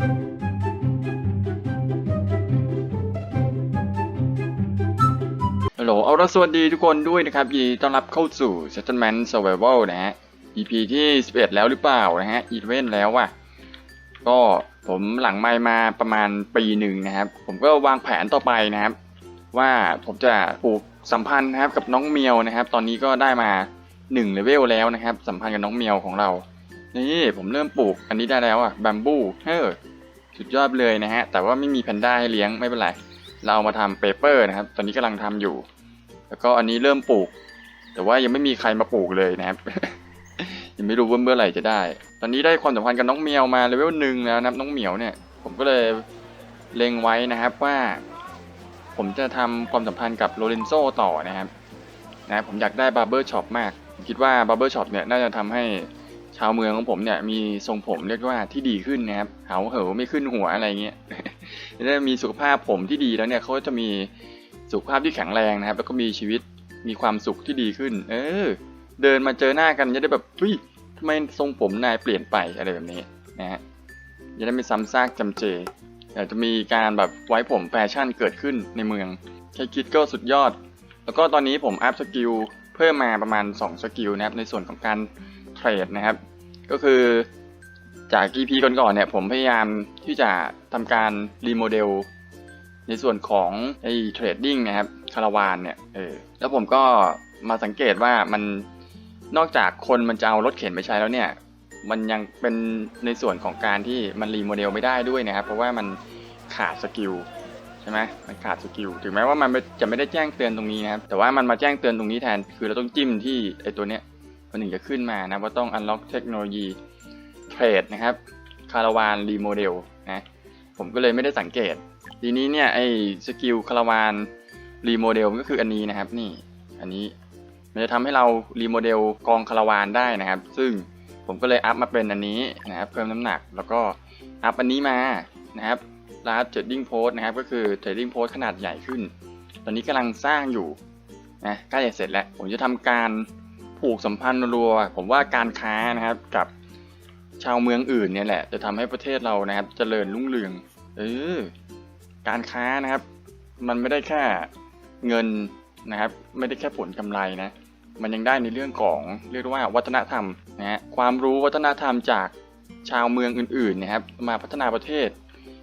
ฮัลโหลเอาละสวัสดีทุกคนด้วยนะครับยินดีต้อนรับเข้าสู่ Settlement Survival นะฮะ EP ที่ 11 แล้วหรือเปล่านะฮะอีเวนต์แล้วว่ะ ก็ผมหลังไมค์มาประมาณปีหนึ่งนะครับ ผมก็วางแผนต่อไปนะครับ ว่าผมจะปลูกสัมพันธ์นะครับกับน้องเมียวนะครับ ตอนนี้ก็ได้มา1เลเวลแล้วนะครับ สัมพันธ์กับน้องเมียวของเรา นี่ผมเริ่มปลูกอันนี้ได้แล้วอะบัมบูเฮ้อ สุดยอดเลยนะฮะ แต่ว่าไม่มีแพนด้าให้เลี้ยงไม่เป็นไร เราเอามาทำเปเปอร์นะครับ ตอนนี้กำลังทำอยู่ แล้วก็อันนี้เริ่มปลูก แต่ว่ายังไม่มีใครมาปลูกเลยนะครับ ยังไม่รู้ว่าเมื่อไหร่จะได้ ตอนนี้ได้ความสัมพันธ์กับน้องเมียวมาเลเวลหนึ่งแล้วนะครับน้องเหมียวเนี่ย ผมก็เลยเล็งไว้นะครับว่า ผมจะทำความสัมพันธ์กับโลเรนโซต่อนะครับนะผมอยากได้บาร์เบอร์ช็อปมากผมคิดว่าบาร์เบอร์ช็อปเนี่ยน่าจะทำให้ ชาวเมืองของผมเนี่ยมีทรงผมเรียกว่าที่ดีขึ้นนะครับเหาเหอไม่ขึ้นหัวอะไรเงี้ยจะได้มีสุขภาพผมที่ดีแล้วเนี่ยเขาก็จะมีสุขภาพที่แข็งแรงนะครับ แล้วก็มีชีวิตมีความสุขที่ดีขึ้น เออ เดินมาเจอหน้ากันจะได้แบบเฮ้ยทำไมทรงผมนายเปลี่ยนไปอะไรแบบนี้นะฮะจะได้ไม่ซ้ำซากจำเจอาจจะมีการแบบไว้ผมแฟชั่นเกิดขึ้นในเมืองแค่คิดก็สุดยอด แล้วก็ตอนนี้ผมอัพสกิลเพิ่มมาประมาณ 2 สกิลนะครับในส่วนของการเทรดนะครับ ก็คือจาก EP ก่อนๆเนี่ยผมพยายามที่จะทำการรีโมเดลในส่วนของไอ้เทรดดิ้งนะครับคาราวานเนี่ยเออแล้วผมก็มาสังเกตว่ามันนอกจากคนมันจะเอารถเข็นไปใช้แล้วเนี่ย มันยังเป็นในส่วนของการที่มันรีโมเดลไม่ได้ด้วยนะครับ เพราะว่ามันขาดสกิลใช่ไหมมันขาดสกิลถึงแม้ว่ามันจะไม่ได้แจ้งเตือนตรงนี้นะครับแต่ว่ามันมาแจ้งเตือนตรงนี้แทนคือเราต้องจิ้มที่ไอ้ตัวเนี้ย มันถึงจะขึ้นมานะว่าต้อง unlock เทคโนโลยีเทรดนะครับคาราวานรีโมเดลนะผมก็เลยไม่ได้สังเกต ทีนี้เนี่ยไอ้สกิลคาราวานรีโมเดลก็คืออันนี้นะครับนี่อันนี้มันจะทำให้เรารีโมเดลกองคาราวานได้นะครับ ซึ่งผมก็เลยอัพมาเป็นอันนี้นะครับเพิ่มน้ำหนักแล้วก็อัพอันนี้มานะครับ large trading post นะครับก็คือ trading post ขนาดใหญ่ขึ้น ตอนนี้กำลังสร้างอยู่นะใกล้จะเสร็จแล้ว ผมจะทำการ ผูกสัมพันธ์รัวผมว่าการค้านะครับกับชาวเมืองอื่นเนี่ยแหละ จะทำให้ประเทศเรานะครับเจริญรุ่งเรืองเออการค้านะครับ มันไม่ได้แค่เงินนะครับ ไม่ได้แค่ผลกำไรนะมันยังได้ในเรื่องของเรียกว่าวัฒนธรรมนะฮะความรู้วัฒนธรรมจากชาวเมืองอื่นๆนะครับ มาพัฒนาประเทศ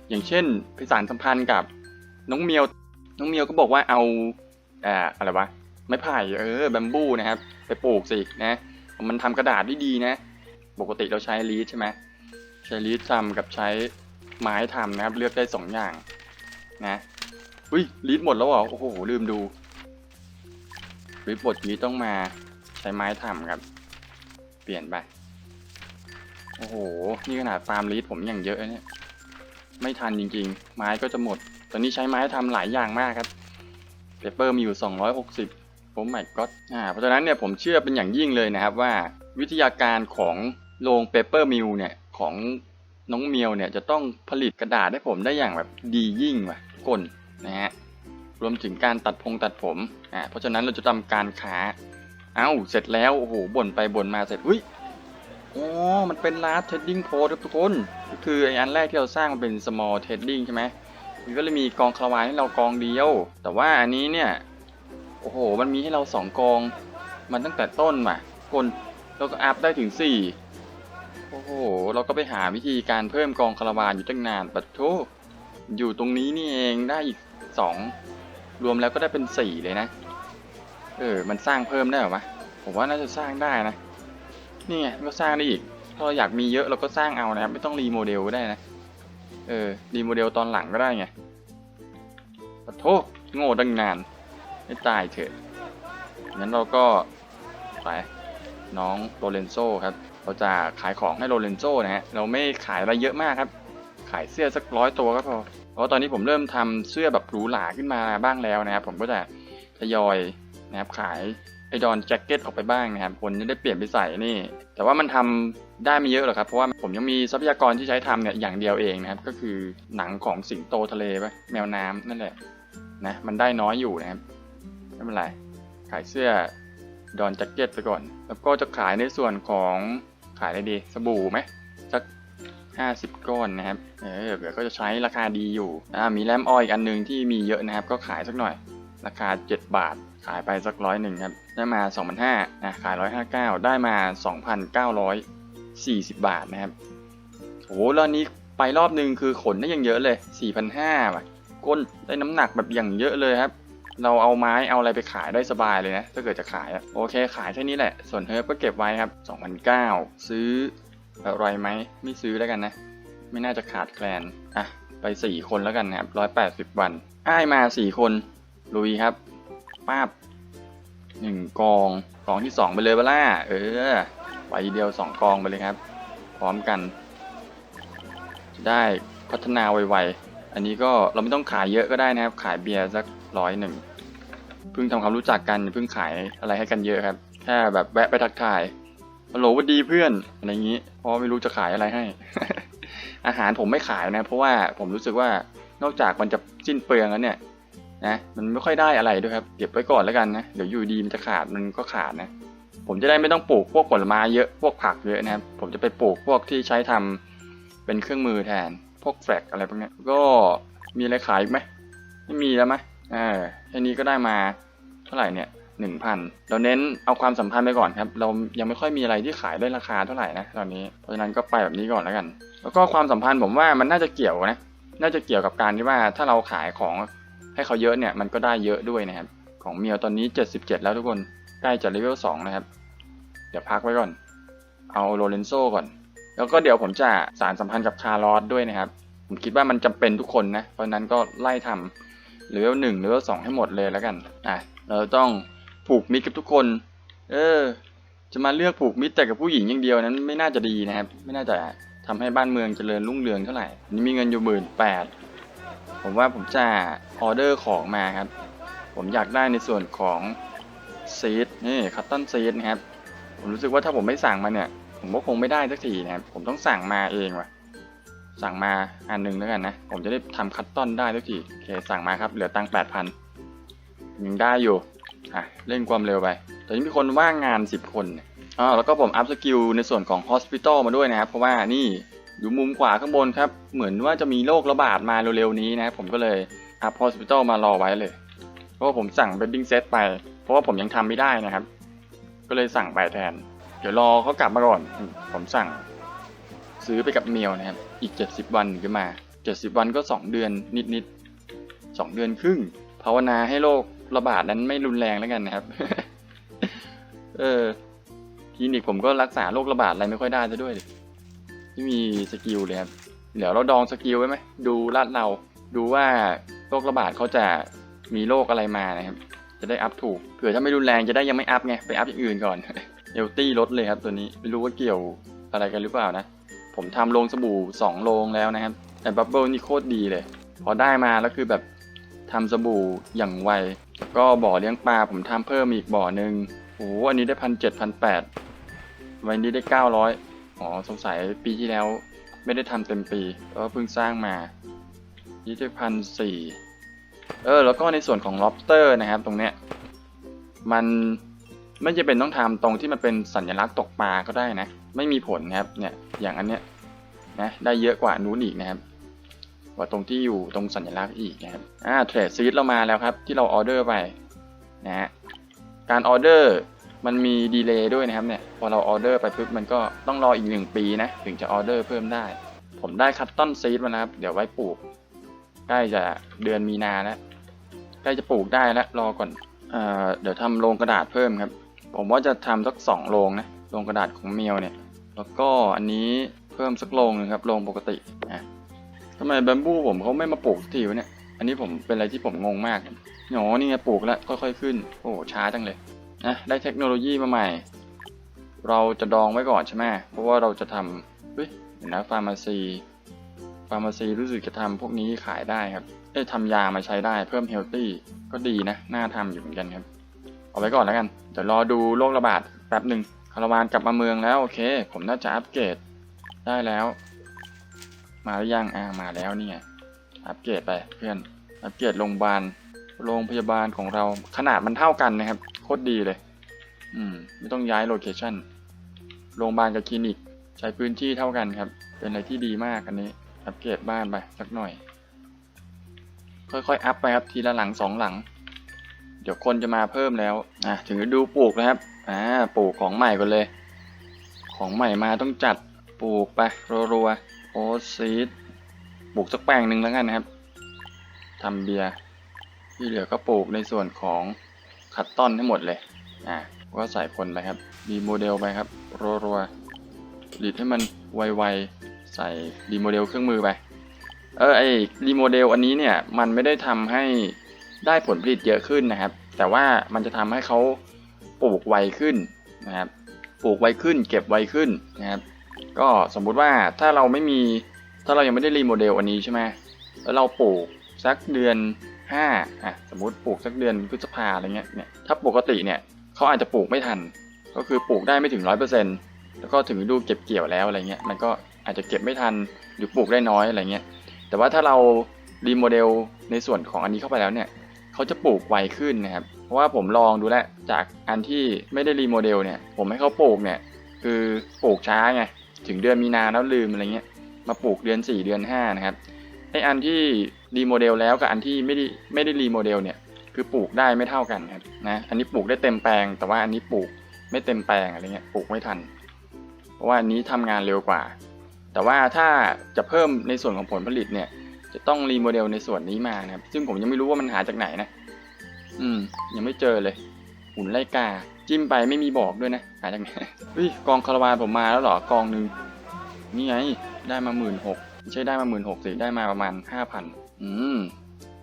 อย่างเช่นพิสานสัมพันธ์กับน้องเมียวน้องเมียวก็บอกว่าเอาอ่าอะไรวะ ไม้ไผ่เออแบมบูนะครับ ไปปลูกสินะ มันทำกระดาษได้ดีนะ ปกติเราใช้ลีดใช่ไหมใช้ลีดทำกับใช้ไม้ทำนะครับ เลือกได้สองอย่างนะอุ้ยลีดหมดแล้วเหรอโอ้โหลืมดูวิบทนี้ต้องมาใช้ไม้ทำครับ เปลี่ยนไป โอ้โห นี่ขนาดฟาร์มลีดผมอย่างเยอะเนี่ย ไม่ทันจริงๆ ไม้ก็จะหมด ตอนนี้ใช้ไม้ทำหลายอย่างมากครับเปเปอร์มีอยู่ 260 โอ้ my god อ่าเพราะฉะนั้นเนี่ยผมเชื่อเป็นอย่างยิ่งเลยนะครับว่าวิทยาการของโรงเปเปอร์มิลเนี่ยของน้องเมียวเนี่ยจะต้องผลิตกระดาษให้ผมได้อย่างแบบดียิ่งว่ะทุกคนนะฮะรวมถึงการตัดพงตัดผมอ่าเพราะฉะนั้นเราจะทำการค้าเอ้าเสร็จแล้วโอ้โหบ่นไปบ่นมาเสร็จอุ้ยอ๋อมันเป็น large trading post ครับทุกคนก็คือไออันแรกที่เราสร้างมันเป็น small trading ใช่ไหมมันก็เลยมีกองคาราวานให้เรากองเดียว แต่ว่าอันนี้เนี่ย โอ้โห มันมีให้เราสองกอง มันตั้งแต่ต้นว่ะคนเราก็อัพได้ถึงสี่โอ้โห เราก็ไปหาวิธีการเพิ่มกองคาราวานอยู่ตั้งนานปัดโทอยู่ตรงนี้นี่เองได้อีกสองรวมแล้วก็ได้เป็นสี่เลยนะ เออ มันสร้างเพิ่มได้หรอวะผมว่าน่าจะสร้างได้นะ นี่ไงก็สร้างได้อีก ถ้าเราอยากมีเยอะเราก็สร้างเอานะครับ ไม่ต้องรีโมเดลก็ได้นะ เออ รีโมเดลตอนหลังก็ได้ไงปัดโทโง่ตั้งนาน ไม่ตายเถอะงั้นเราก็ไปน้องโรเลนโซครับ เราจะขายของให้โรเลนโซนะฮะ เราไม่ขายอะไรเยอะมากครับ ขายเสื้อสักร้อยตัวก็พอ เพราะตอนนี้ผมเริ่มทำเสื้อแบบหรูหราขึ้นมาบ้างแล้วนะครับ ผมก็จะทยอยนะครับขายไอดอนแจ็คเก็ตออกไปบ้างนะครับ คนจะได้เปลี่ยนไปใส่นี่ แต่ว่ามันทำได้ไม่เยอะหรอกครับ เพราะว่าผมยังมีทรัพยากรที่ใช้ทำเนี่ยอย่างเดียวเองนะครับ ก็คือหนังของสิงโตทะเลปะแมวน้ำนั่นแหละนะ มันได้น้อยอยู่นะครับ ไม่เป็นไร ขายเสื้อดอนแจ็คเก็ตไปก่อน แล้วก็จะขายในส่วนของขายอะไรดี สบู่ไหมสัก50 ก้อนนะครับ เออเดี๋ยวก็จะใช้ราคาดีอยู่ อ่า มีแรมออยอีกอันหนึงที่มีเยอะนะครับ ก็ขายสักหน่อย ราคา 7 บาท ขายไปสักร้อยหนึ่งครับ ได้มา 2,500นะ ขาย 159 ได้มา 2,940 บาทนะครับ โอ้โหแล้วอันนี้ไปรอบหนึ่งคือขนได้ยังเยอะเลย 4,500ก้นได้น้ำหนักแบบอย่างเยอะเลยครับ เราเอาไม้เอาอะไรไปขายได้สบายเลยนะ ถ้าเกิดจะขายอะโอเค ขายแค่นี้แหละ ส่วนเฮิร์บก็เก็บไว้ครับ2,009ซื้ออะไรไหมไม่ซื้อแล้วกันนะ ไม่น่าจะขาดแคลนอะไป 4 คนแล้วกันนะครับ180 วัน อ้ายมา 4 คน ลุยครับป้าบหนึ่งกองกองที่2ไปเลยเบล่าเออไปเดียว2กองไปเลยครับ พร้อมกัน ได้พัฒนาไวๆ อันนี้ก็เราไม่ต้องขายเยอะก็ได้นะครับ ขายเบียร์สัก ร้อยหนึ่งเพิ่งทำความรู้จักกันเพิ่งขายอะไรให้กันเยอะครับ แค่แบบแวะไปทักทายฮัลโหลวัสดีเพื่อนอะไรอย่างนี้เพราะไม่รู้จะขายอะไรให้ อาหารผมไม่ขายนะ เพราะว่าผมรู้สึกว่านอกจากมันจะสิ้นเปลืองแล้วเนี่ยนะมันไม่ค่อยได้อะไรด้วยครับเก็บไว้ก่อนแล้วกันนะเดี๋ยวอยู่ดีมันจะขาดมันก็ขาดนะ ผมจะได้ไม่ต้องปลูกพวกผลไม้เยอะพวกผักเยอะนะครับ ผมจะไปปลูกพวกที่ใช้ทำเป็นเครื่องมือแทน พวกแฟลกอะไรพวกนี้ก็มีอะไรขายอีกไหมไม่มีแล้วไหม อ่าแค่นี้ก็ได้มาเท่าไหร่เนี่ยหนึ่งพันเราเน้นเอาความสัมพันธ์ไปก่อนครับ เรายังไม่ค่อยมีอะไรที่ขายได้ราคาเท่าไหร่นะตอนนี้ เพราะฉะนั้นก็ไปแบบนี้ก่อนแล้วกัน แล้วก็ความสัมพันธ์ผมว่ามันน่าจะเกี่ยวนะ น่าจะเกี่ยวกับการที่ว่าถ้าเราขายของให้เขาเยอะเนี่ยมันก็ได้เยอะด้วยนะครับ ของเมียวตอนนี้ 77 แล้วทุกคน ใกล้จะเลเวล2นะครับ เดี๋ยวพักไว้ก่อน เอาโรเลนโซก่อน แล้วก็เดี๋ยวผมจะสารสัมพันธ์กับคาร์ลอสด้วยนะครับ ผมคิดว่ามันจำเป็นทุกคนนะ เพราะฉะนั้นก็ไล่ทำ เลเวลหนึ่งเลเวลสองให้หมดเลยแล้วกันอะเราต้องผูกมิตรกับทุกคน เออ จะมาเลือกผูกมิตรแต่กับผู้หญิงอย่างเดียวนั้นไม่น่าจะดีนะครับ ไม่น่าจะทำให้บ้านเมืองเจริญรุ่งเรืองเท่าไหร่นนี้มีเงินอยู่หมื่นแปดผมว่าผมจะออเดอร์ของมาครับ ผมอยากได้ในส่วนของซีดนี่คัตตันซีดนะครับ ผมรู้สึกว่าถ้าผมไม่สั่งมาเนี่ย ผมก็คงไม่ได้สักทีนะครับ ผมต้องสั่งมาเองว่ะ สั่งมาอันหนึ่งแล้วกันนะ ผมจะได้ทำคัตตอนได้สักทีโอเคสั่งมาครับเหลือตังค์แปดพันยังได้อยู่อะเร่งความเร็วไปตอนนี้มีคนว่างงาน10คนอ๋อแล้วก็ผมอัพสกิลในส่วนของ Hospital มาด้วยนะครับเพราะว่านี่อยู่มุมขวาข้างบนครับ เหมือนว่าจะมีโรคระบาดมาเร็วๆนี้นะผมก็เลยอัพ Hospital มารอไว้เลย เพราะว่าผมสั่ง Bedding Set ไป เพราะว่าผมยังทำไม่ได้นะครับ ก็เลยสั่งไปแทน เดี๋ยวรอเขากลับมาก่อน ผมสั่ง ซื้อไปกับเมียนะครับ อีก 70 วันถึงจะมา 70 วันก็ 2 เดือนนิดๆ2เดือนครึ่ง ภาวนาให้โรคระบาดนั้นไม่รุนแรงแล้วกันนะครับ เออคลินิกผมก็รักษาโรคระบาดอะไรไม่ค่อยได้ซะด้วยไม่มีสกิลเลยครับ เดี๋ยวเราดองสกิลไว้ไหม ดูลาดเรา ดูว่าโรคระบาดเขาจะมีโรคอะไรมานะครับ จะได้อัพถูก เผื่อถ้าไม่รุนแรงจะได้ยังไม่อัพไง ไปอัพอย่างอื่นก่อน เอลตี้ลดเลยครับตัวนี้ ไม่รู้ว่าเกี่ยวอะไรกันหรือเปล่านะ ผมทำโรงสบู่สองโรงแล้วนะครับแต่บับเบิลนี่โคตรดีเลย พอได้มาแล้วคือแบบทำสบู่อย่างไวก็บ่อเลี้ยงปลาผมทำเพิ่มอีกบ่อหนึ่งโอ้โหอันนี้ได้พันเจ็ดพันแปดวันนี้ได้เก้าร้อยอ๋อสงสัยปีที่แล้วไม่ได้ทำเต็มปีเพราะว่าเพิ่งสร้างมานี่ได้พันสี่เออแล้วก็ในส่วนของ lobster นะครับตรงเนี้ยมันไม่จำเป็นต้องทำตรงที่มันเป็นสัญลักษณ์ตกปลาก็ได้นะ ไม่มีผลนะครับเนี่ยอย่างอันเนี้ยนะได้เยอะกว่านู้นอีกนะครับกว่าตรงที่อยู่ตรงสัญลักษณ์อีกนะครับอ่าเทรดซีดเรามาแล้วครับที่เราออเดอร์ไปนะฮะการออเดอร์มันมีดีเลย์ด้วยนะครับเนี่ยพอเราออเดอร์ไปปุ๊บมันก็ต้องรออีกหนึ่งปีนะถึงจะออเดอร์เพิ่มได้ ผมได้คัตตอนซีดมาแล้วครับ เดี๋ยวไว้ปลูก ใกล้จะเดือนมีนาแล้วใกล้จะปลูกได้แล้วรอก่อนเอ่อเดี๋ยวทำโรงกระดาษเพิ่มครับ ผมว่าจะทำสักสองโรงนะ โรงกระดาษของเมียวเนี่ย แล้วก็อันนี้เพิ่มสักโรงหนึงครับโรงปกติอะทำไมแบมบูผมเขาไม่มาปลูกทีวะเนี่ย อันนี้ผมเป็นอะไรที่ผมงงมากหนอนี่ไงปลูกแล้วค่อยๆขึ้น โอ้ช้าจังเลยนะได้เทคโนโลยีมาใหม่ เราจะดองไว้ก่อนใช่ไหมเพราะว่าเราจะทำเฮ้ยนะฟาร์มาซีฟาร์มาซีรู้สึกจะทำพวกนี้ขายได้ครับเอ้ยทำยามาใช้ได้เพิ่มเฮลตี้ก็ดีนะ น่าทำอยู่เหมือนกันครับ เอาไว้ก่อนแล้วกัน เดี๋ยวรอดูโรคระบาดแป๊บหนึ่งาราวานกลับมาเมืองแล้วโอเค ผมน่าจะอัปเกรดได้แล้ว มาหรือยังอ่ามาแล้วเนี่ไงอัปเกรดไปเพื่อนอัปเกรดโรงพยาบาลโรงพยาบาลของเราขนาดมันเท่ากันนะครับโคตรดีเลย อืมไม่ต้องย้ายโลเคชั่นโรงพยาบาลกับคลินิก ใช้พื้นที่เท่ากันครับ เป็นอะไรที่ดีมากอันนี้ อัปเกรดบ้านไปสักหน่อย ค่อยๆอัพไปครับทีละหลังสองหลัง เดี๋ยวคนจะมาเพิ่มแล้วอะถึงฤดูปลูกนะครับ อ่าปลูกของใหม่ก่อนเลย ของใหม่มาต้องจัดปลูกไปรัวๆโอซีดปลูกสักแปลงหนึ่งแล้วกันนะครับทำเบียร์ที่เหลือก็ปลูกในส่วนของคัตตอนให้งหมดเลยอะก็ใส่คนไปครับดีโมเดลไปครับรัวๆผลิตให้มันไวๆใส่ดีโมเดลเครื่องมือไปเออไอ้รีโมเดลอันนี้เนี่ยมันไม่ได้ทำให้ได้ผลผลิตเยอะขึ้นนะครับ แต่ว่ามันจะทำให้เขา ปลูกไวขึ้นนะครับปลูกไวขึ้น เก็บไวขึ้นนะครับก็สมมุติว่าถ้าเราไม่มีถ้าเรายังไม่ได้รีโมเดลอันนี้ใช่ไหมแล้วเราปลูกสักเดือน5อะสมมติปลูกสักเดือนพฤษภาอะไรเงี้ยเนี่ยถ้าปกติเนี่ยเขาอาจจะปลูกไม่ทัน ก็คือปลูกได้ไม่ถึง 100%แล้วก็ถึงฤดูเก็บเกี่ยวแล้วอะไรเงี้ยมันก็อาจจะเก็บไม่ทันหรือปลูกได้น้อยอะไรเงี้ยแต่ว่าถ้าเรารีโมเดลในส่วนของอันนี้เข้าไปแล้วเนี่ยเขาจะปลูกไวขึ้นนะครับ เพราะว่าผมลองดูแลจากอันที่ไม่ได้รีโมเดลเนี่ย ผมให้เขาปลูกเนี่ย คือปลูกช้าไงถึงเดือนมีนาแล้วลืมอะไรเงี้ยมาปลูกเดือน 4 เดือน 5 นะครับไออันที่รีโมเดลแล้วกับอันที่ไม่ได้ไม่ได้รีโมเดลเนี่ยคือปลูกได้ไม่เท่ากันครับนะอันนี้ปลูกได้เต็มแปลง แต่ว่าอันนี้ปลูกไม่เต็มแปลงอะไรเงี้ยปลูกไม่ทัน เพราะว่าอันนี้ทำงานเร็วกว่า แต่ว่าถ้าจะเพิ่มในส่วนของผลผลิตเนี่ยจะต้องรีโมเดลในส่วนนี้มานะครับซึ่งผมยังไม่รู้ว่ามันหาจากไหนนะ อืม ยังไม่เจอเลย หุ่นไล่กา จิ้มไปไม่มีบอกด้วยนะ หาจากไหนเฮ้ยกองคาราวานผมมาแล้วเหรอกองหนึ่งนี่ไง ได้มาหมื่นหกไม่ใช่ได้มาหมื่นหกสิ ได้มาประมาณห้าพันอืม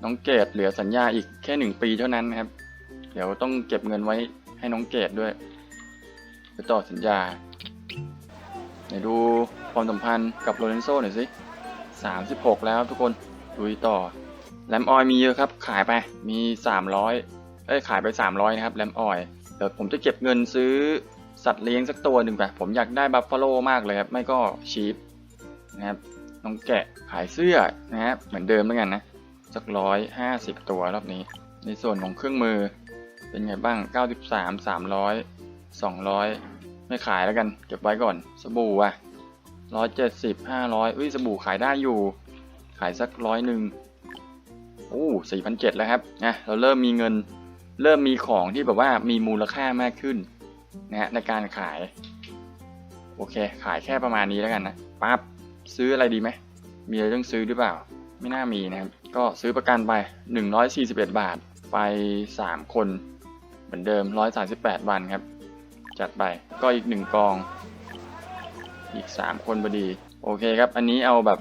น้องเกดเหลือสัญญาอีกแค่หนึ่งปีเท่านั้นนะครับ เดี๋ยวต้องเก็บเงินไว้ให้น้องเกดด้วยไปต่อสัญญาเดี๋ยวดูความสัมพันธ์กับโรเลนโซหน่อยสิ36 แล้วทุกคนลุยต่อ แรมออยมีเยอะครับ ขายไปมี 300เอ้ยขายไป 300 นะครับแรมออยเดี๋ยวผมจะเก็บเงินซื้อสัตว์เลี้ยงสักตัวหนึ่งไปผมอยากได้บัฟฟาโลมากเลยครับ ไม่ก็ชีฟนะครับน้องแกะขายเสื้อนะฮะเหมือนเดิมเหมือนกันนะ สักร้อยห้าสิบตัวรอบนี้ ในส่วนของเครื่องมือเป็นไงบ้าง 93 300 200 ไม่ขายแล้วกัน เก็บไว้ก่อน สบู่อะร้อยเจ็ดสิบห้าร้อยอุ้ยสบู่ขายได้อยู่ ขายสักร้อยหนึ่ง โอ้สี่พันเจ็ดแล้วครับนะเราเริ่มมีเงิน เริ่มมีของที่แบบว่ามีมูลค่ามากขึ้นนะฮะในการขาย โอเค ขายแค่ประมาณนี้แล้วกันนะปั๊บซื้ออะไรดีไหม มีอะไรต้องซื้อหรือเปล่า ไม่น่ามีนะครับ ก็ซื้อประกันไป 141 บาท ไป 3 คน เหมือนเดิม 138 วันครับ จัดไป ก็อีก 1 กอง อีก 3 คนพอดี โอเคครับ อันนี้เอาแบบ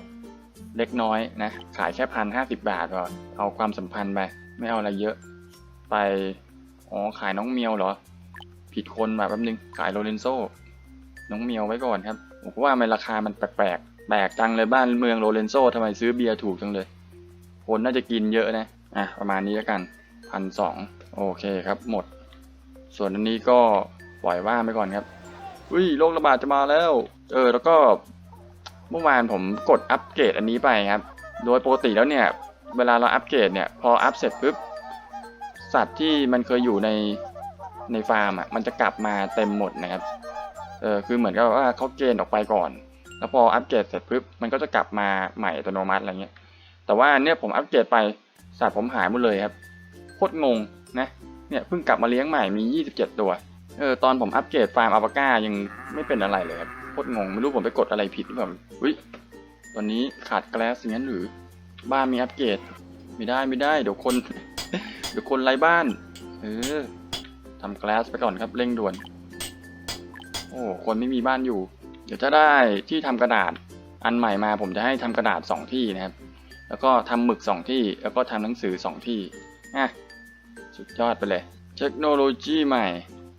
เล็กน้อยนะ ขายแค่พันห้าสิบบาทพอเอาความสัมพันธ์ไป ไม่เอาอะไรเยอะ ไป อ๋อ ขายน้องเมียวเหรอ ผิดคนแบบแป๊บนึง ขายโรเลนโซ น้องเมียวไว้ก่อนครับผมว่ามันราคามันแปลกๆแปลกจังเลยบ้านเมืองโรเลนโซทำไมซื้อเบียร์ถูกจังเลย คนน่าจะกินเยอะนะ อะ ประมาณนี้แล้วกันพันสองโอเคครับ หมด ส่วนอันนี้ก็ปล่อยว่างไปก่อนครับ อุ้ยโรคระบาดจะมาแล้ว เออ แล้วก็ เมื่อวานผมกดอัปเกรดอันนี้ไปครับ โดยปกติแล้วเนี่ย เวลาเราอัปเกรดเนี่ย พออัปเสร็จปุ๊บ สัตว์ที่มันเคยอยู่ในในฟาร์มอะ มันจะกลับมาเต็มหมดนะครับ เออคือเหมือนกับว่าเขาเกณฑ์ออกไปก่อน แล้วพออัปเกรดเสร็จปุ๊บ มันก็จะกลับมาใหม่อัตโนมัติอะไรเงี้ย แต่ว่าเนี่ยผมอัปเกรดไป สัตว์ผมหายหมดเลยครับ โคตรงงนะ เนี่ยเพิ่งกลับมาเลี้ยงใหม่มี 27 ตัว เออตอนผมอัปเกรดฟาร์มอัลปาก้ายังไม่เป็นอะไรเลยครับ โคตรงง ไม่รู้ผมไปกดอะไรผิดหรือเปล่าอุ้ยตอนนี้ขาดแกลสอย่างนั้นหรือ บ้านมีอัปเกรด ไม่ได้ไม่ได้ เดี๋ยวคน เดี๋ยวคนไร้บ้าน เออทำแกลสไปก่อนครับเร่งด่วน โอ้คนไม่มีบ้านอยู่ เดี๋ยวจะได้ที่ทำกระดาษอันใหม่มาผมจะให้ทำกระดาษ2ที่นะครับ แล้วก็ทำหมึก2ที่ แล้วก็ทำหนังสือ2ที่อะสุดยอดไปเลย เทคโนโลยีใหม่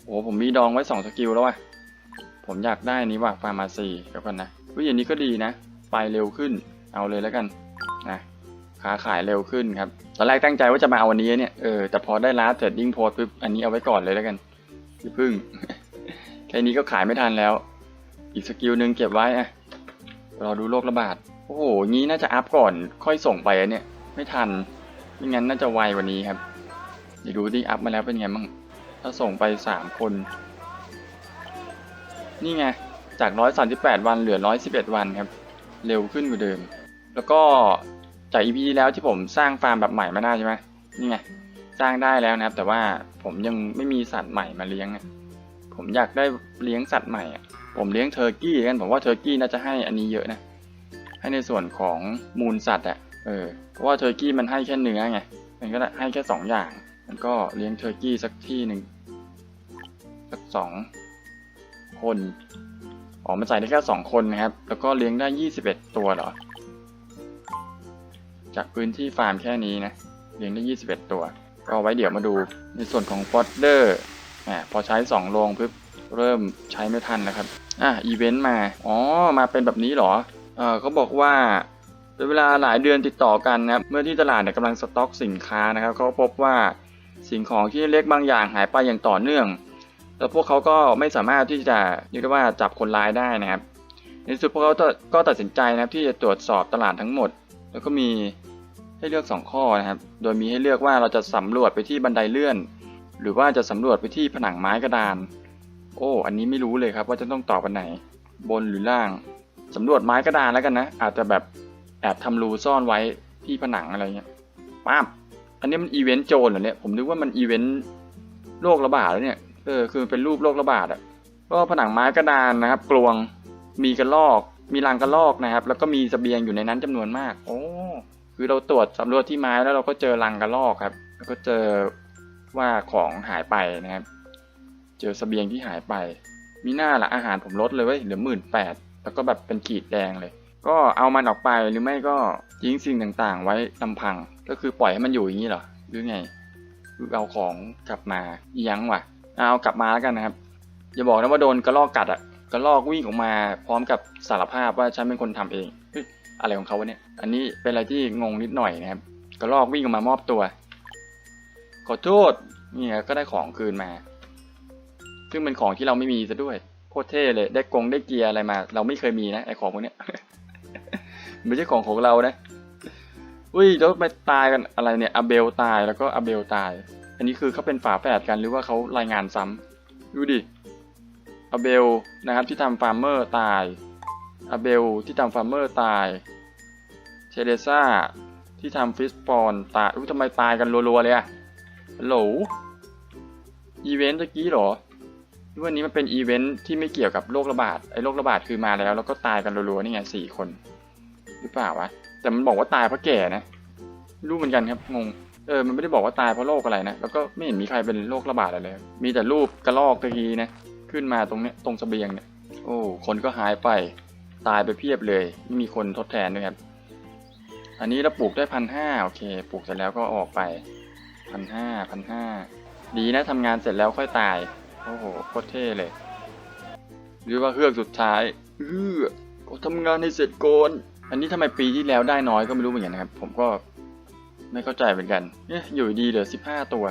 โอ้ผมมีดองไว้2สกิลแล้วว่ะ ผมอยากได้นี้ว่ะฟาร์มาซีเดี๋ยวก่อนนะวิอย่างนี้ก็ดีนะ ไปเร็วขึ้น เอาเลยแล้วกันนะค้าขายเร็วขึ้นครับ ตอนแรกตั้งใจว่าจะมาเอาวันนี้เนี่ย เออ แต่พอได้ลาสเทรดดิ้งโพสปุ๊บ อันนี้เอาไว้ก่อนเลยแล้วกันอย่พึ่ง แค่นี้ก็ขายไม่ทันแล้ว อีกสกิลหนึ่งเก็บไว้อะรอดูโรคระบาด โอ้โห งี้น่าจะอัพก่อน ค่อยส่งไปอันเนี่ย ไม่ทัน ไม่งั้นน่าจะไวกว่านี้ครับเดี๋ยวดูที่อัพมาแล้วเป็นไงบ้าง ถ้าส่งไปสามคน นี่ไง จาก 138 วันเหลือ 111 วันครับ เร็วขึ้นกว่าเดิม แล้วก็จาก EP แล้วที่ผมสร้างฟาร์มแบบใหม่มาได้ใช่ไหมนี่ไง สร้างได้แล้วนะครับ แต่ว่าผมยังไม่มีสัตว์ใหม่มาเลี้ยงอะผมอยากได้เลี้ยงสัตว์ใหม่ ผมเลี้ยงเทอร์กี้กันผมว่าเทอร์กี้น่าจะให้อันนี้เยอะนะ ให้ในส่วนของมูลสัตว์อะเออ เพราะว่าเทอร์กี้มันให้แค่เนื้อไง มันก็ให้แค่สองอย่าง มันก็เลี้ยงเทอร์กี้สักที่หนึ่งสักสอง คนอ๋อมันใส่ได้แค่สองคนนะครับ แล้วก็เลี้ยงได้ยี่สิบเอ็ดตัวเหรอ จากพื้นที่ฟาร์มแค่นี้นะ เลี้ยงได้ยี่สิบเอ็ดตัว ก็ไว้เดี๋ยวมาดูในส่วนของฟอดเดอร์อ่าพอใช้สองโรงปุ๊บเริ่มใช้ไม่ทันนะครับ อะอีเวนต์มา อ๋อ มาเป็นแบบนี้เหรอ เออเขาบอกว่าเป็นเวลาหลายเดือนติดต่อกันนะครับ เมื่อที่ตลาดเนี่ยกำลังสต็อกสินค้านะครับเขาพบว่าสิ่งของที่เล็กบางอย่างหายไปอย่างต่อเนื่อง แล้วพวกเขาก็ไม่สามารถที่จะเรียกได้ว่าจับคนร้ายได้นะครับ ในที่สุดพวกเขาก็ตัดสินใจนะครับที่จะตรวจสอบตลาดทั้งหมด แล้วก็มีให้เลือก 2 ข้อนะครับ โดยมีให้เลือกว่าเราจะสำรวจไปที่บันไดเลื่อน หรือว่าจะสำรวจไปที่ผนังไม้กระดาน โอ้ อันนี้ไม่รู้เลยครับว่าจะต้องตอบอันไหน บนหรือล่างสำรวจไม้กระดานแล้วกันนะ อาจจะแบบแอบทำรูซ่อนไว้ที่ผนังอะไรเงี้ยป้าบอันนี้มันอีเวนต์โจรเหรอเนี่ย ผมนึกว่ามันอีเวนต์โรคระบาดแล้วเนี่ย เออคือเป็นรูปโรคระบาดอะก็ผนังไม้กระดานนะครับ กลวงมีกระลอก มีรังกระลอกนะครับ แล้วก็มีเสบียงอยู่ในนั้นจำนวนมาก โอ้คือเราตรวจสำรวจที่ไม้แล้วเราก็เจอรังกระลอกครับ แล้วก็เจอว่าของหายไปนะครับ เจอเสบียงที่หายไป มีหน้าละอาหารผมลดเลยเว้ยเหลือหมื่นแปดแล้วก็แบบเป็นขีดแดงเลย ก็เอามันออกไปหรือไม่ก็ทิ้งสิ่งต่างๆ ไว้ลำพัง ก็คือปล่อยให้มันอยู่อย่างนี้เหรอหรือไงคือเอาของกลับมาอีหยังวะ เอากลับมาแล้วกันนะครับ อย่าบอกนะว่าโดนกระลอกกัดอะกระลอกวิ่งออกมาพร้อมกับสารภาพว่าฉันเป็นคนทำเองอะไรของเขาวะเนี่ย อันนี้เป็นอะไรที่งงนิดหน่อยนะครับ กระลอกวิ่งออกมามอบตัว ขอโทษเนี่ยก็ได้ของคืนมา ซึ่งเป็นของที่เราไม่มีซะด้วย โคตรเท่เลย ได้กงได้เกียร์อะไรมา เราไม่เคยมีนะไอของพวกเนี้ยไม่ใช่ของของเรานะ อุ้ยแล้วไปตายกันอะไรเนี่ยอาเบลตายแล้วก็อาเบลตาย อันนี้คือเขาเป็นฝาแฝดกันหรือว่าเขารายงานซ้ำดูดิอาเบลนะครับที่ทำฟาร์มเมอร์ตายอาเบลที่ทำฟาร์มเมอร์ตายเชเดซ่าที่ทำฟิสปอนตายอุ้ยทำไมตายกันรัวๆเลยอะฮัลโหลอีเวนต์ตะกี้หรอหรือว่านี้มันเป็นอีเวนต์ที่ไม่เกี่ยวกับโรคระบาดไอ้โรคระบาดคือมาแล้ว แล้วก็ตายกันรัวๆนี่ไงสี่คน หรือเปล่าวะแต่มันบอกว่าตายเพราะแก่นะรู้เหมือนกันครับงง เออ มันไม่ได้บอกว่าตายเพราะโรคอะไรนะ แล้วก็ไม่เห็นมีใครเป็นโรคระบาดอะไรเลย มีแต่รูปกระลอกตะกี้นะ ขึ้นมาตรงเนี้ยตรงเสบียงเนี่ย โอ้ คนก็หายไป ตายไปเพียบเลย ไม่มีคนทดแทนด้วยครับ อันนี้เราปลูกได้พันห้าโอเค ปลูกเสร็จแล้วก็ออกไปพันห้าพันห้า ดีนะทำงานเสร็จแล้วค่อยตาย โอ้โห โคตรเท่เลย หรือว่าเฮือกสุดท้ายเฮือกทำงานให้เสร็จก่อน อันนี้ทำไมปีที่แล้วได้น้อยก็ไม่รู้เหมือนกันนะครับ ผมก็ ไม่เข้าใจเหมือนกันเนี่ยอยู่ดีเหลือ 15 ตัว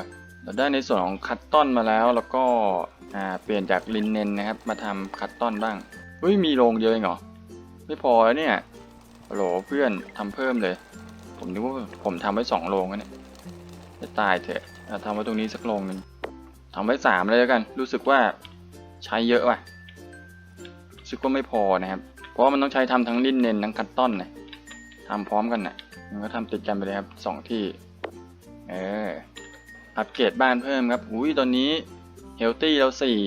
เราได้ในส่วนของคัตตอนมาแล้วแล้วก็อ่าเปลี่ยนจากลินเนนนะครับ มาทำคัตตอนบ้างเฮ้ยมีโรงเยอะเหรอไม่พอแล้วเนี่ยโหลเพื่อนทำเพิ่มเลย ผมนึกว่าผมทำไว้สองโรงแล้วเนี่ยจะตายเถอะทำไว้ตรงนี้สักโรงหนึ่งทำไว้สามเลยแล้วกัน รู้สึกว่าใช้เยอะว่ะรู้สึกว่าไม่พอนะครับ เพราะว่ามันต้องใช้ทำทั้งลินเนนทั้งคัตตอนนะทำพร้อมกันนะ่ะ มันก็ทำติดกันไปเลยครับสองที่ เออ อัปเกรดบ้านเพิ่มครับ อุ้ยตอนนี้เฮลตี้เราสี่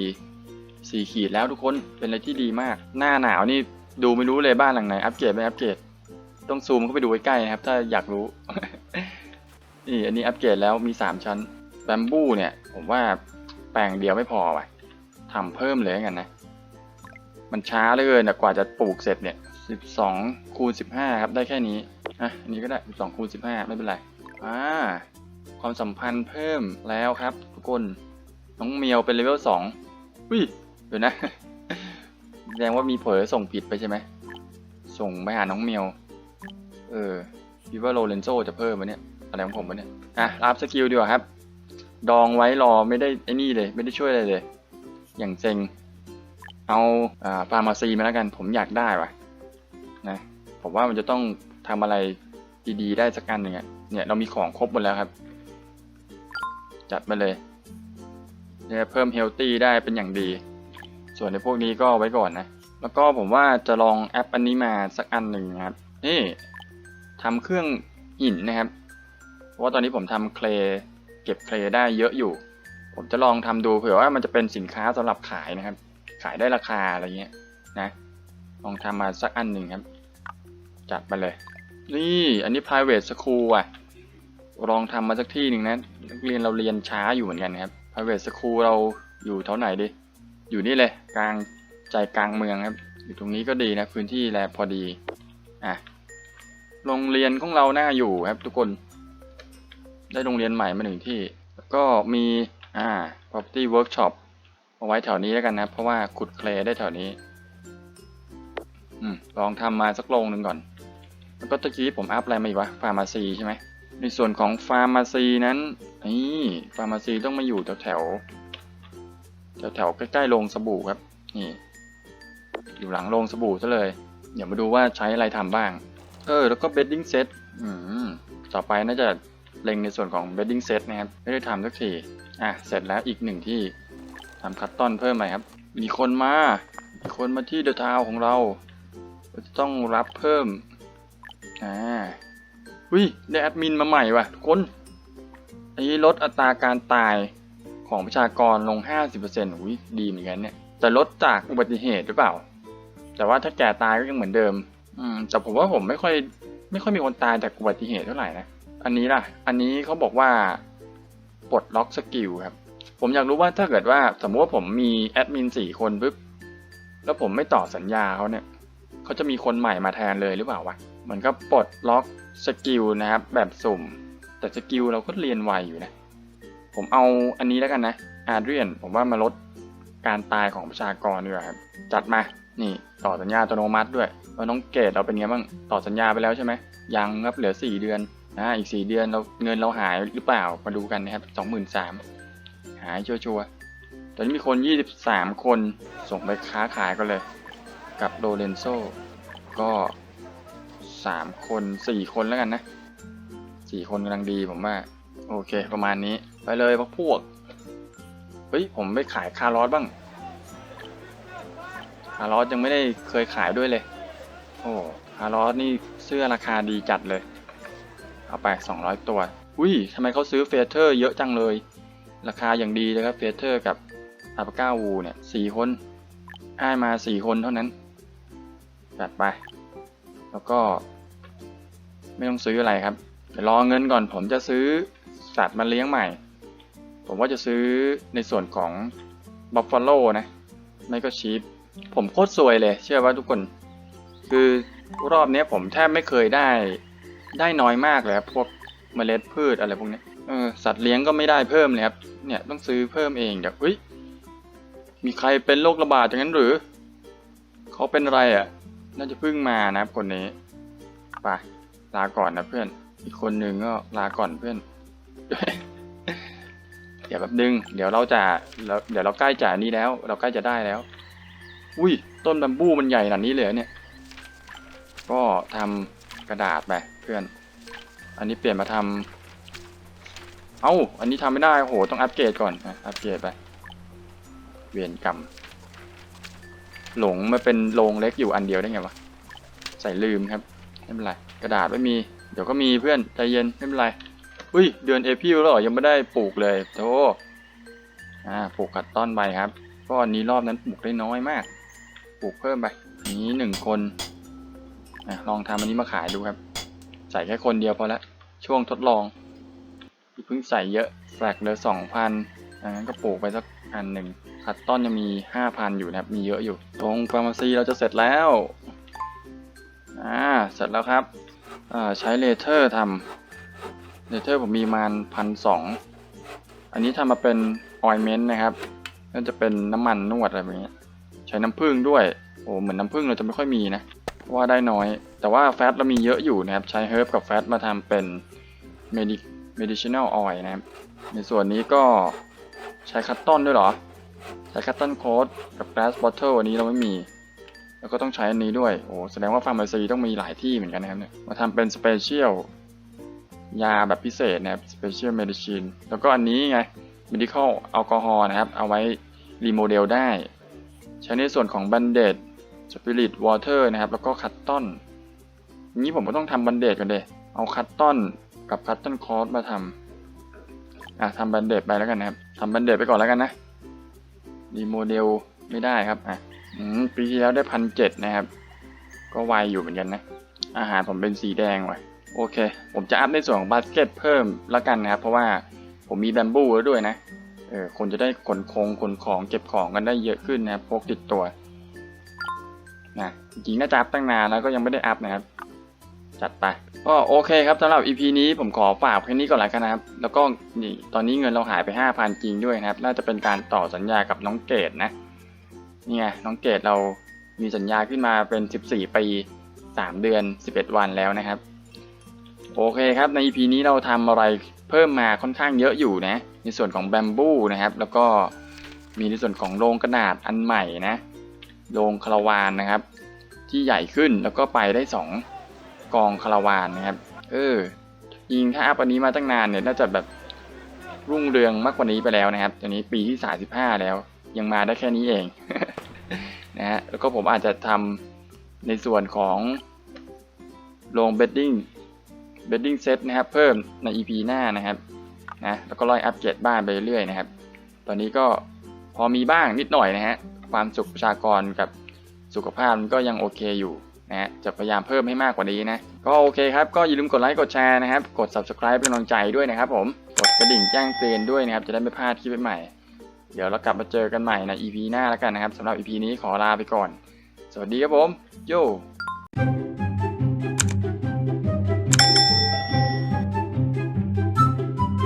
สี่ขีดแล้วทุกคน เป็นอะไรที่ดีมาก หน้าหนาวนี่ดูไม่รู้เลยบ้านหลังไหน อัปเกรดไม่อัปเกรด ต้องซูมเข้าไปดูใกล้ๆนะครับ ถ้าอยากรู้ นี่อันนี้อัปเกรดแล้วมีสามชั้นแบมบูเนี่ย ผมว่าแปลงเดียวไม่พอว่ะทำเพิ่มเลยกันนะ มันช้าเหลยนะกว่าจะปลูกเสร็จเนี่ยสิบสองคูณสิบห้าครับได้แค่นี้ อะอันนี้ก็ได้สองคูณสิบห้าไม่เป็นไรอ่าความสัมพันธ์เพิ่มแล้วครับ ทุกคนน้องเมียวเป็นเลเวลสองอุ้ยเดี๋ยวนะแสดงว่ามีเผลอส่งผิดไปใช่ไหมส่งไปหาน้องเมียว เออคิดว่าโรเลนโซจะเพิ่มมาเนี่ยอะไรของผมวะเนี่ยอะรับสกิลดีกว่าครับ ดองไว้รอไม่ได้ไอ้นี่เลย ไม่ได้ช่วยอะไรเลย อย่างเซ็งเอาอ่าฟาร์มาซีมาแล้วกัน ผมอยากได้ว่ะนะผมว่ามันจะต้อง ทำอะไรดีๆ ได้สักอันหนึ่งอะเนี่ยเรามีของครบหมดแล้วครับ จัดมาเลยเนี่ยเพิ่มเฮลตี้ได้เป็นอย่างดี ส่วนในพวกนี้ก็ไว้ก่อนนะ แล้วก็ผมว่าจะลองแอปอันนี้มาสักอันหนึ่งนะครับนี่ทำเครื่องหินนะครับ เพราะว่าตอนนี้ผมทำเคลย์เก็บเคลย์ได้เยอะอยู่ ผมจะลองทำดูเผื่อว่ามันจะเป็นสินค้าสำหรับขายนะครับ ขายได้ราคาอะไรเงี้ยนะ ลองทำมาสักอันหนึ่งครับ จัดไปเลย นี่อันนี้ private school อะลองทำมาสักที่หนึ่งนะนักเรียนเราเรียนช้าอยู่เหมือนกันครับ private school เราอยู่เท่าไหนดิอยู่นี่เลยกลางใจกลางเมืองครับ อยู่ตรงนี้ก็ดีนะพื้นที่แลพอดีอะโรงเรียนของเราน่าอยู่ครับ ทุกคน ได้โรงเรียนใหม่มาหนึ่งที่ ก็มีอ่า property workshop เอาไว้แถวนี้แล้วกันนะ เพราะว่าขุดเคลได้แถวนี้ อืมลองทำมาสักโรงหนึ่งก่อน แล้วก็ตะกี้ผมอัพอะไรมาอีกวะฟาร์มาซีใช่ไหมในส่วนของฟาร์มาซีนั้นนี่ฟาร์มาซีต้องมาอยู่แถวแถวแถวใกล้ๆโรงสบู่ครับ นี่ อยู่หลังโรงสบู่ซะเลย เดี๋ยวมาดูว่าใช้อะไรทำบ้าง เออ แล้วก็ bedding set อืมต่อไปน่าจะเล็งในส่วนของ bedding set นะครับ ไม่ได้ทำสักที อะ เสร็จแล้วอีกหนึ่งที่ทำคัตตอนเพิ่มใหม่ครับ มีคนมา มีคนมาที่เดอะทาวของเราเราจะต้องรับเพิ่ม อ่าอุ้ยได้แอดมินมาใหม่ว่ะทุกคนอันนี้ลดอัตราการตายของประชากรลง 50%อุ้ยดีเหมือนกันเนี่ยจะลดจากอุบัติเหตุหรือเปล่า แต่ว่าถ้าแก่ตายก็ยังเหมือนเดิม อืม แต่ผมว่าผมไม่ค่อย ไม่ค่อยมีคนตายจากอุบัติเหตุเท่าไหร่นะ อันนี้ล่ะ อันนี้เขาบอกว่าปลดล็อกสกิลครับ ผมอยากรู้ว่าถ้าเกิดว่าสมมติว่าผมมีแอดมินสี่คนปุ๊บ แล้วผมไม่ต่อสัญญาเขาเนี่ย เขาจะมีคนใหม่มาแทนเลยหรือเปล่าวะ มือนก็ปลดล็อกสกิลนะครับแบบสุ่ม แต่สกิลเราก็เรียนไวอยู่นะ ผมเอาอันนี้แล้วกันนะอาเรียนผมว่ามาลดการตายของประชากรดีกว่าครับจัดมานี่ต่อสัญญาอัตโนมัติด้วยว่าน้องเกดเราเป็นไงบ้างต่อสัญญาไปแล้วใช่ไหมยังครับเหลือ 4 เดือนอ่าอีก 4 เดือนเราเงินเราหายหรือเปล่ามาดูกันนะครับสองหมื่นสามหายชัวร์ๆตอนนี้มีคน 23 คนส่งไปค้าขายกันเลย กับโลเรนโซก็ สามคนสี่คนแล้วกันนะสี่คนกำลังดีผมว่า โอเค ประมาณนี้ ไปเลยพวกพวกเฮ้ยผมไปขายคาร์ลอสบ้าง คาร์ลอสยังไม่ได้เคยขายด้วยเลย โอ้คาร์ลอสนี่เสื้อราคาดีจัดเลย เอาไป200ตัว อุ้ยทำไมเขาซื้อเฟเธอร์เยอะจังเลย ราคาอย่างดีเลยครับเฟเธอร์กับอาปาก้าวูเนี่ยสี่คนอ้ายมาสี่คนเท่านั้นจัดไป แล้วก็ ไม่ต้องซื้ออะไรครับเดี๋ยวรอเงินก่อนผมจะซื้อสัตว์มาเลี้ยงใหม่ ผมว่าจะซื้อในส่วนของบัฟฟาโลนะ ไม่ก็ชีฟผมโคตรซวยเลย เชื่อว่าทุกคน คือรอบนี้ผมแทบไม่เคยได้ ได้น้อยมากเลยครับพวกเมล็ดพืชอะไรพวกนี้เออสัตว์เลี้ยงก็ไม่ได้เพิ่มเลยครับ เนี่ยต้องซื้อเพิ่มเองเดี๋ยวเฮ้ยมีใครเป็นโรคระบาดอย่างนั้นหรือ เขาเป็นอะไรอะ น่าจะเพิ่งมานะครับคนนี้ไป ลาก่อนนะเพื่อน อีกคนหนึ่งก็ลาก่อนเพื่อน เดี๋ยวแป๊บนึง เดี๋ยวเราจะเราเดี๋ยวเราใกล้จะนี่แล้ว เราใกล้จะได้แล้ว อุ้ย ต้นบัมบูมันใหญ่ขนาดนี้เลยเนี่ย ก็ทำกระดาษไปเพื่อน อันนี้เปลี่ยนมาทำเอ้า อันนี้ทำไม่ได้โห ต้องอัปเกรดก่อนอัปเกรดไป เวียนกรรม หลงมาเป็นโรงเล็กอยู่อันเดียวได้ไงวะ ใส่ลืมครับ ไม่เป็นไร ระดาษไม่มี เดี๋ยวก็มีเพื่อนใจเย็นไม่เป็นไรอุ้ยเดือนเอพิลแล้วหรอยังไม่ได้ปลูกเลยโธ่อ่าปลูกกัดต้นไปครับก็อันนี้รอบนั้นปลูกได้น้อยมาก ปลูกเพิ่มไปนี้หนึ่งคนอะลองทำอันนี้มาขายดูครับ ใส่แค่คนเดียวพอละช่วงทดลองเพิ่งใส่เยอะแฟลกเหลือสองพันอันนั้นก็ปลูกไปสักอันหนึ่งคัดต้นยังมีห้าพันอยู่นะครับ มีเยอะอยู่ ตรงฟาร์มาซีเราจะเสร็จแล้วอ่าเสร็จแล้วครับ ใช้เลเทอร์ทำเลเทอร์ผมมีมานพันสองอันนี้ทำมาเป็นออยเมนต์นะครับน่าจะเป็นน้ำมันนวดอะไรแบบนี้ ใช้น้ำผึ้งด้วย โอ้เหมือนน้ำผึ้งเราจะไม่ค่อยมีนะ ว่าได้น้อย แต่ว่าแฟตเรามีเยอะอยู่นะครับ ใช้เฮิร์บกับแฟตมาทำเป็น Medi medicinal oil นะครับ ในส่วนนี้ก็ใช้คัตตอนด้วยเหรอ ใช้คัตตอนโค้ดกับ glass bottle อันนี้เราไม่มี แล้วก็ต้องใช้อันนี้ด้วย โอ้แสดงว่าฟาร์มาซีต้องมีหลายที่เหมือนกันนะครับเนี่ย มาทำเป็น special ยาแบบพิเศษนะครับ special medicine แล้วก็อันนี้ไง medical alcohol นะครับ เอาไว้รีโมเดลได้ ใช้ในส่วนของ bandage สปิริตวอเตอร์นะครับ แล้วก็คัตตอนนี้ผมก็ต้องทำบันเดดกันเลยเอาคัตตอนกับคัตตอนคอร์สมาทำอะทำบันเดดไปแล้วกันนะครับทำบันเดดไปก่อนแล้วกันนะดีโมเดลไม่ได้ครับอะ ปีที่แล้วได้พันเจ็ดนะครับ ก็ไวอยู่เหมือนกันนะ อาหารผมเป็นสีแดงว่ะ โอเค ผมจะอัพในส่วนของบาสเกตเพิ่มแล้วกันนะครับ เพราะว่าผมมีแบมบูแล้วด้วยนะ เออ คนจะได้ขนคงขนของเก็บของกันได้เยอะขึ้นนะครับพกติดตัว นะจริงๆน่าจะอัพตั้งนานแล้วก็ยังไม่ได้อัพนะครับ จัดไป ก็โอเคครับสำหรับ EP นี้ผมขอฝากแค่นี้ก่อนแล้วกันนะครับ แล้วก็นี่ตอนนี้เงินเราหายไป 5,000 จริงด้วยนะครับ น่าจะเป็นการต่อสัญญากับน้องเกดนะ นี่ยน้องเกดเรามีสัญญาขึ้นมาเป็น 14 ปี 3 เดือน 11 วันแล้วนะครับ โอเคครับ ใน EP นี้เราทำอะไรเพิ่มมาค่อนข้างเยอะอยู่นะ ในส่วนของแบมบูนะครับ แล้วก็มีในส่วนของโรงกระดาษอันใหม่นะโรงคาราวานนะครับ ที่ใหญ่ขึ้นแล้วก็ไปได้ 2 กองคาราวานนะครับ เออยิงถ้าอัพอันนี้มาตั้งนานเนี่ยน่าจะแบบรุ่งเรืองมากกว่านี้ไปแล้วนะครับตอนนี้ปีที่ 35 แล้ว ยังมาได้แค่นี้เอง นะฮะแล้วก็ผมอาจจะทำในส่วนของโรงเบดดิ้งเบดดิ้งเซตนะครับ เพิ่มใน EP หน้านะครับนะแล้วก็ไล่อัปเกรดบ้านไปเรื่อยๆนะครับ ตอนนี้ก็พอมีบ้างนิดหน่อยนะฮะความสุขประชากรกับสุขภาพมันก็ยังโอเคอยู่นะฮะจะพยายามเพิ่มให้มากกว่านี้นะ ก็โอเคครับ ก็อย่าลืมกดไลค์กดแชร์นะครับ กด subscribe เป็นกำลังใจด้วยนะครับผม กดกระดิ่งแจ้งเตือนด้วยนะครับ จะได้ไม่พลาดคลิปใหม่ เดี๋ยวเรากลับมาเจอกันใหม่ใน EP หน้าแล้วกันนะครับสำหรับ EP นี้ขอลาไปก่อน สวัสดีครับผม โย